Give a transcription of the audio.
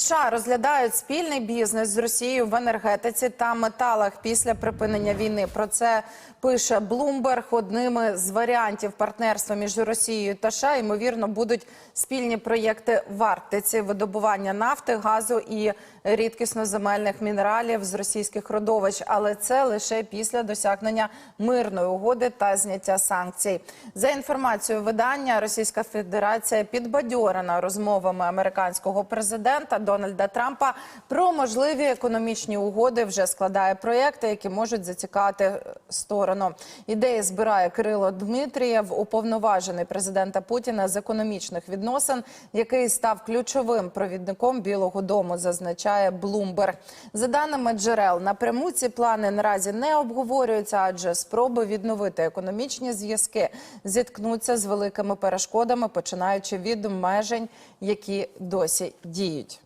США розглядають спільний бізнес з Росією в енергетиці та металах після припинення війни. Про це пише Bloomberg. Одними з варіантів партнерства між Росією та США ймовірно будуть спільні проєкти в Арктиці, видобування нафти, газу і рідкісноземельних мінералів з російських родовищ. Але це лише після досягнення мирної угоди та зняття санкцій. За інформацією видання, Російська Федерація підбадьорена розмовами американського президента Дональда Трампа про можливі економічні угоди. Вже складає проєкти, які можуть зацікавити сторону. Ідеї збирає Кирило Дмитрієв, уповноважений президента Путіна з економічних відносин, який став ключовим провідником Білого Дому, зазначає Блумберг. За даними джерел, напряму ці плани наразі не обговорюються, адже спроби відновити економічні зв'язки зіткнуться з великими перешкодами, починаючи від обмежень, які досі діють.